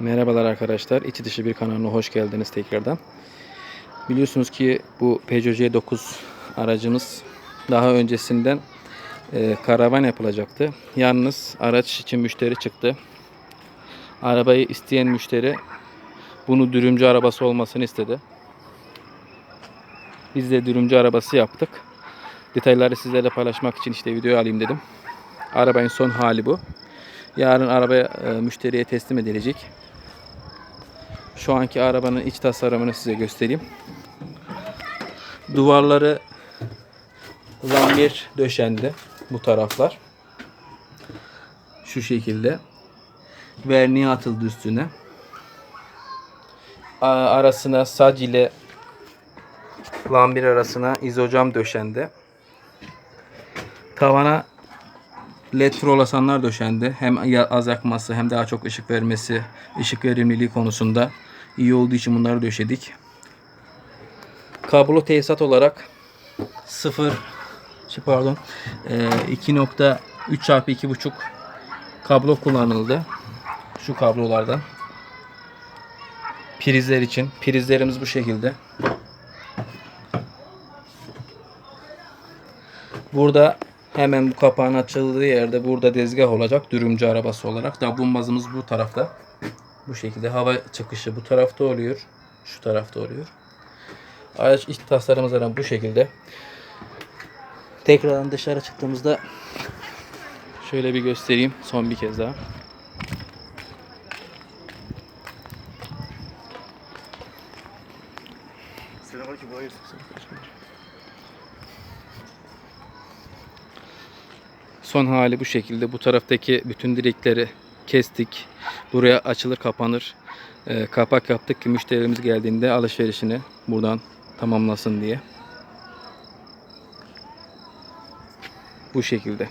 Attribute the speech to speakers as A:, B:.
A: Merhabalar arkadaşlar. İçi dışı bir kanalına hoş geldiniz tekrardan. Biliyorsunuz ki bu Peugeot C9 aracımız daha öncesinden e, karavan yapılacaktı. Yalnız araç için müşteri çıktı. Arabayı isteyen müşteri bunu dürümcü arabası olmasını istedi. Biz de dürümcü arabası yaptık. Detayları sizlerle paylaşmak için işte video alayım dedim. Arabanın son hali bu. Yarın arabaya e, müşteriye teslim edilecek. Şu anki arabanın iç tasarımını size göstereyim. Duvarları lambir döşendi bu taraflar. Şu şekilde. Verniği atıldı üstüne. Arasına sac ile lambir arasına izocam döşendi. Tavana led floresanlar döşendi. Hem az yakması hem daha çok ışık vermesi, ışık verimliliği konusunda iyi olduğu için bunları döşedik. Kablo tesisat olarak 0 şey pardon e, 2.3 çarpı 2.5 kablo kullanıldı. Şu kablolardan. Prizler için. Prizlerimiz bu şekilde. Burada hemen bu kapağın açıldığı yerde burada dezgah olacak. Dürümcü arabası olarak. Davlumbazımız bu tarafta. Bu şekilde hava çıkışı bu tarafta oluyor. Şu tarafta oluyor. Araç iç tasarımı zaten bu şekilde. Tekrardan dışarı çıktığımızda şöyle bir göstereyim son bir kez daha.
B: Selamünaleyküm.
A: Son hali bu şekilde. Bu taraftaki bütün direkleri kestik. Buraya açılır kapanır. Ee, kapak yaptık ki müşterimiz geldiğinde alışverişini buradan tamamlasın diye. Bu şekilde.